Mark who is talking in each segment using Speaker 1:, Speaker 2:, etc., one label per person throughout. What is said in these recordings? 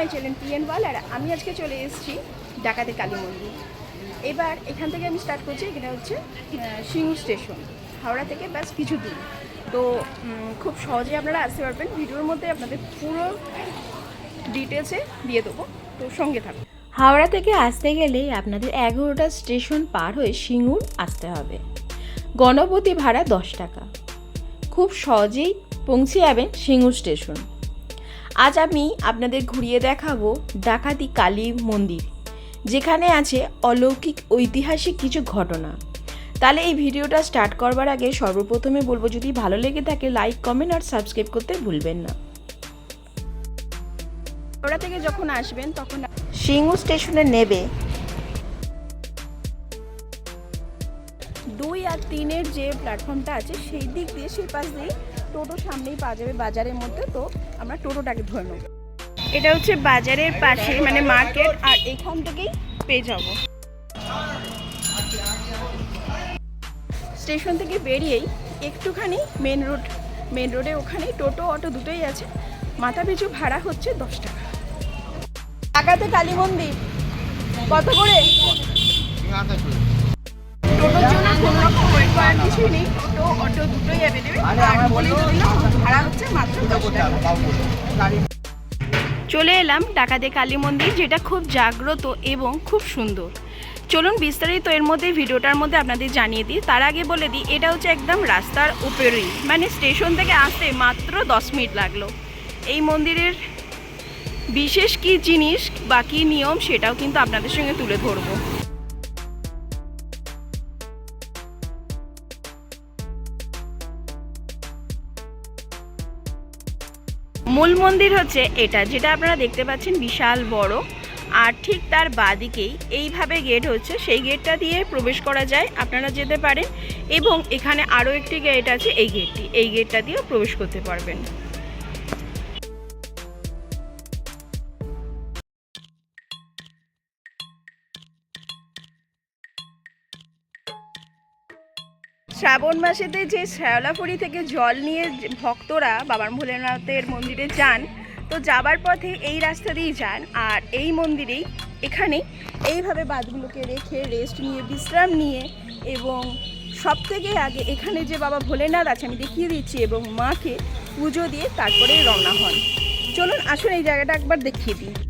Speaker 1: My channel PN ওয়াল আর আমি আজকে চলে এসেছি ডাকাতে কালী মন্দির। এবার এখান থেকে আমি স্টার্ট করছি এটা হচ্ছে আহ, সিঙ্গুর স্টেশন হাওড়া থেকে ব্যাস কিছু দূর। তো খুব সহজে আপনারা আসতে পারবেন। ভিডিওর মধ্যে আপনাদের পুরো ডিটেলসে দিয়ে দেবো। তো সঙ্গে থাকুন।
Speaker 2: হাওড়া থেকে আসতে গেলেই আপনাদের এগারোটা স্টেশন পার হয়ে সিঙ্গুর আসতে হবে। গণপতি ভাড়া দশ টাকা। খুব সহজেই পৌঁছে যাবেন সিঙ্গুর স্টেশন আজ আমি আপনাদের ঘুরিয়ে দেখাবো ডাকাতি কালী মন্দির যেখানে আছে অলৌকিক ঐতিহাসিক কিছু ঘটনা। তাহলে এই ভিডিওটা স্টার্ট করবার আগে সর্বপ্রথমে বলব যদি ভালো লেগে থাকে লাইক কমেন্ট আর সাবস্ক্রাইব করতে ভুলবেন না।
Speaker 1: ওরা থেকে যখন আসবেন তখন
Speaker 2: সিঙ্গুর স্টেশনে নেবে।
Speaker 1: দুই আর তিনের যে প্ল্যাটফর্মটা আছে সেই দিক দিয়ে সেই পাশ দিয়ে টোটো সামনেই পাওয়া যাবে বাজারের মধ্যে, তো আমরা টোটোটাকে ধরে নেব। এটা হচ্ছে বাজারের পাশে মানে মার্কেট, আর এখান থেকেই পেয়ে যাব। স্টেশন থেকে বেরিয়েই একটুখানি মেন রোড, মেন রোডে ওখানেই টোটো, অটো দুটোই আছে। মাথা পিছু ভাড়া হচ্ছে দশ টাকা। টাকাতে কালী মন্দির কত করে। টোটোর জন্য কোনো রকম ওয়েট করার কিছুই নেই। টোটো অটো দুটোই অ্যাভেলেবেল আর বলেই দিলাম ভাড়া হচ্ছে মাত্র দশ টাকা। চলে এলাম ডাকাতে কালী মন্দির যেটা খুব জাগ্রত এবং খুব সুন্দর। চলুন বিস্তারিত এর মধ্যে ভিডিওটার মধ্যে আপনাদের জানিয়ে দিই। তার আগে বলে দিই এটা হচ্ছে একদম রাস্তার উপরেই মানে স্টেশন থেকে আসতে মাত্র দশ মিনিট লাগল। এই মন্দিরের বিশেষ কি জিনিস বা কী নিয়ম সেটাও কিন্তু আপনাদের সঙ্গে তুলে ধরবো। মূল মন্দির হচ্ছে এটা, যেটা আপনারা দেখতে পাচ্ছেন বিশাল বড়। আর ঠিক তার বাদিকেই এইভাবে গেট হচ্ছে, সেই গেটটা দিয়ে প্রবেশ করা যায়, আপনারা যেতে পারেন। এবং এখানে আরও একটি গেট আছে, এই গেটটি, এই গেটটা দিয়েও প্রবেশ করতে পারবেন। শ্রাবণ মাসেতে যে শ্যাওলাপুরি থেকে জল নিয়ে ভক্তরা বাবার ভোলেনাথের মন্দিরে যান, তো যাবার পথে এই রাস্তা দিয়েই যান আর এই মন্দিরেই এখানে এইভাবে বাদগুলোকে রেখে রেস্ট নিয়ে, বিশ্রাম নিয়ে এবং সব থেকে আগে এখানে যে বাবা ভোলেনাথ আছে, আমি দেখিয়ে দিচ্ছি, এবং মাকে পুজো দিয়ে তারপরে রওনা হন। চলুন, আসুন এই জায়গাটা একবার দেখিয়ে দিই।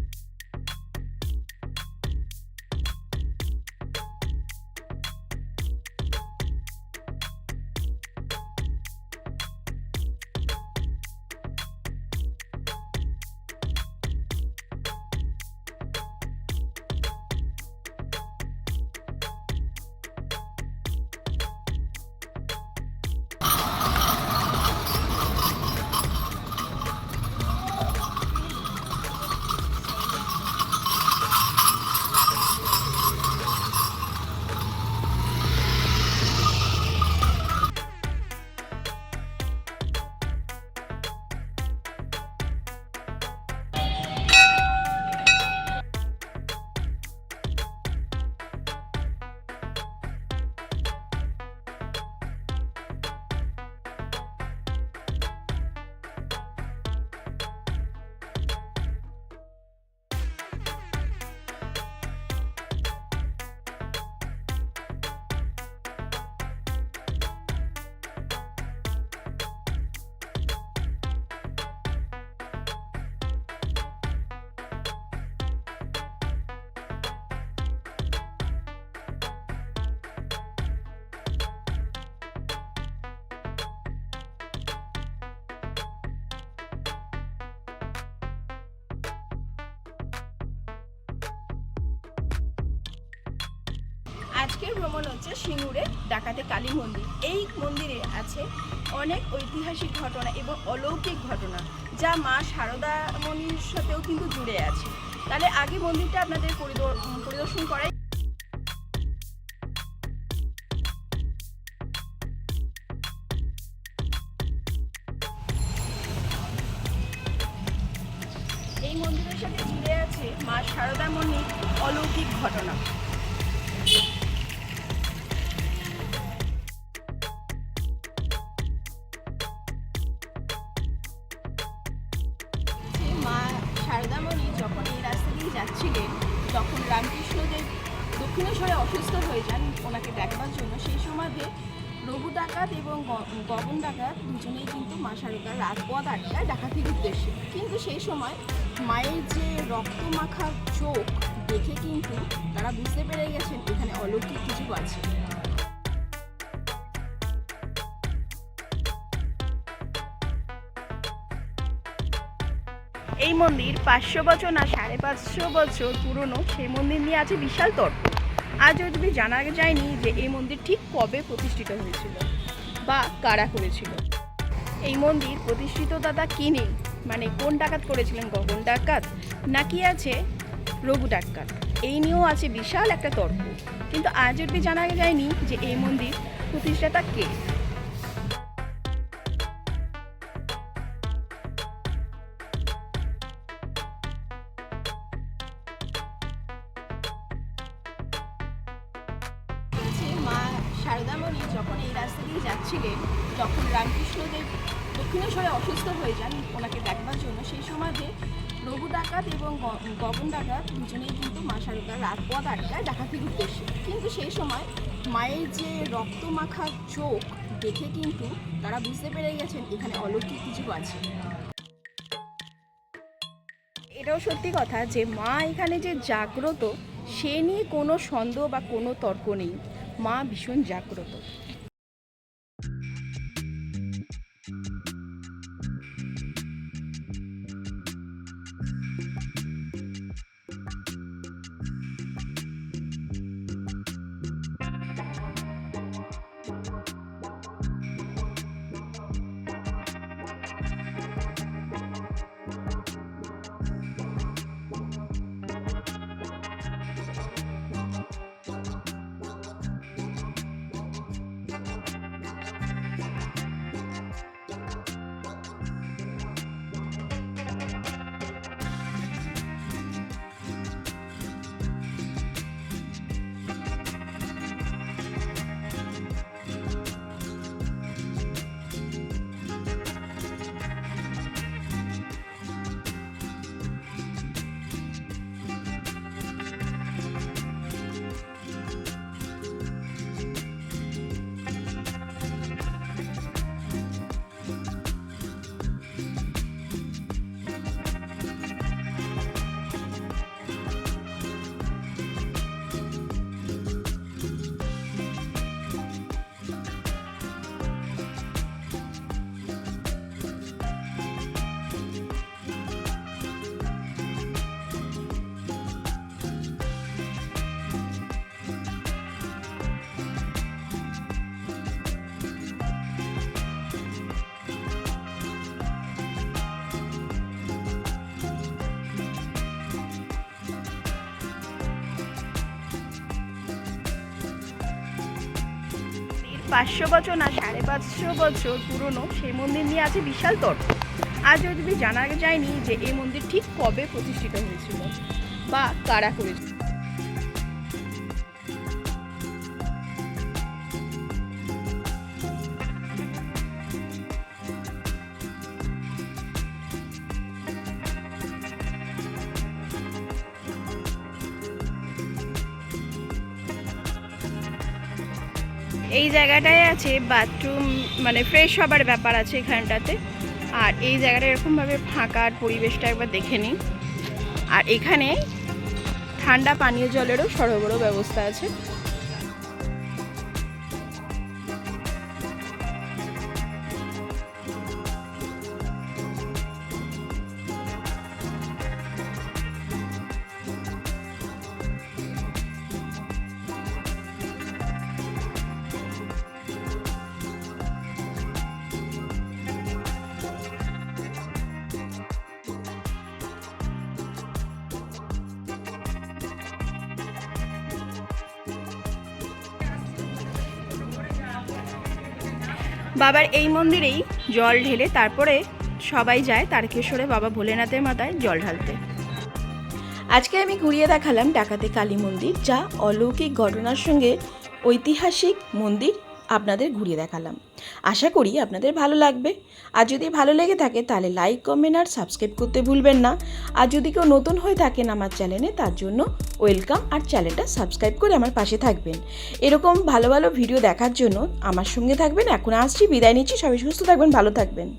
Speaker 1: আজকের ভ্রমণ হচ্ছে সিঙ্গুরে, ডাকাতে কালী মন্দির। এই মন্দিরে আছে অনেক ঐতিহাসিক ঘটনা এবং অলৌকিক ঘটনা, যা মা সারদা মন্দির সাথেও কিন্তু জুড়ে আছে। তাহলে আগে মন্দিরটা আপনাদের পরিদর- পরিদর্শন করাই। এই মন্দিরের সাথে জুড়ে আছে মা সারদা মন্দির অলৌকিক ঘটনা। রঘু ডাকাত এবং গগন ডাকাত দুজনেই কিন্তু মা শারদার রাজপথ আটকায় ডাকাতির উদ্দেশ্যে। কিন্তু সেই সময় মায়ের যে রক্ত মাখা চোখ দেখে কিন্তু তারা বুঝতে পেরে গেছেন এখানে অলৌকিক কিছু আছে। এই মন্দির পাঁচশো বছর না সাড়ে পাঁচশো বছর পুরনো, সেই মন্দির নিয়ে আছে বিশাল তর্ক। আজ যদি জানা যায়নি যে এই মন্দির ঠিক কবে প্রতিষ্ঠিত হয়েছিল বা কারা করেছিল। এই মন্দির প্রতিষ্ঠিত দাদা কিনে মানে কোন ডাকাত করেছিলেন? গগন ডাকাত? নাকি আছে রঘু ডাকাত? এই নিয়েও আছে বিশাল একটা তর্ক। কিন্তু আজ অব্দি জানা যায়নি যে এই মন্দির প্রতিষ্ঠাতা কে। শারদামণি যখন এই রাস্তা দিয়ে যাচ্ছিলেন তখন রামকৃষ্ণদেব দক্ষিণেশ্বরে অসুস্থ হয়ে যান ওনাকে দেখবার জন্য, সেই সময়তে রঘু ডাকাত এবং গগন ডাকাত দুজনেই কিন্তু মা শারদার রাজপথ আটকায় ডাকাতির উদ্দেশ্যে কিন্তু সেই সময় মায়ের যে রক্ত মাখা চোখ দেখে কিন্তু তারা বুঝতে পেরে গেছেন এখানে অলৌকিক কিছু আছে। এটাও সত্যি কথা যে মা এখানে যে জাগ্রত, সে নিয়ে কোনো সন্দেহ বা কোনো তর্ক নেই। মা ভীষণ জাগ্রত। পাঁচশো বছর না, সাড়ে পাঁচশো বছর পুরনো, সেই মন্দির নিয়ে আছে বিশাল তর্ক। আজ যদি জানা যায়নি যে এই মন্দির ঠিক কবে প্রতিষ্ঠিত হয়েছিল বা কারা করেছিল। এই জায়গাটায় আছে বাথরুম মানে ফ্রেশ হবার ব্যাপার আছে এখানটাতে। আর এই জায়গাটা এরকমভাবে ফাঁকা পরিবেশটা একবার দেখে নিই। আর এখানে ঠান্ডা পানীয় জলেরও সরবরাহ ব্যবস্থা আছে। বাবার এই মন্দিরেই জল ঢেলে তারপরে সবাই যায় তারকেশ্বরে বাবা ভোলেনাথের মাথায় জল ঢালতে।
Speaker 2: আজকে আমি ঘুরিয়ে দেখালাম ডাকাতে কালী মন্দির, যা অলৌকিক ঘটনার সঙ্গে ঐতিহাসিক মন্দির আপনাদের ঘুরিয়ে দেখালাম। আশা করি আপনাদের ভালো লাগবে। আর যদি ভালো লেগে থাকে তাহলে লাইক কমেন্ট আর সাবস্ক্রাইব করতে ভুলবেন না। আর যদি কেউ নতুন হয়ে থাকেন আমার চ্যানেলে তার জন্য ওয়েলকাম আর চ্যানেলটা সাবস্ক্রাইব করে আমার পাশে থাকবেন। এরকম ভালো ভালো ভিডিও দেখার জন্য আমার সঙ্গে থাকবেন। এখন আসছি, বিদায় নিচ্ছি। সবাই সুস্থ থাকবেন, ভালো থাকবেন।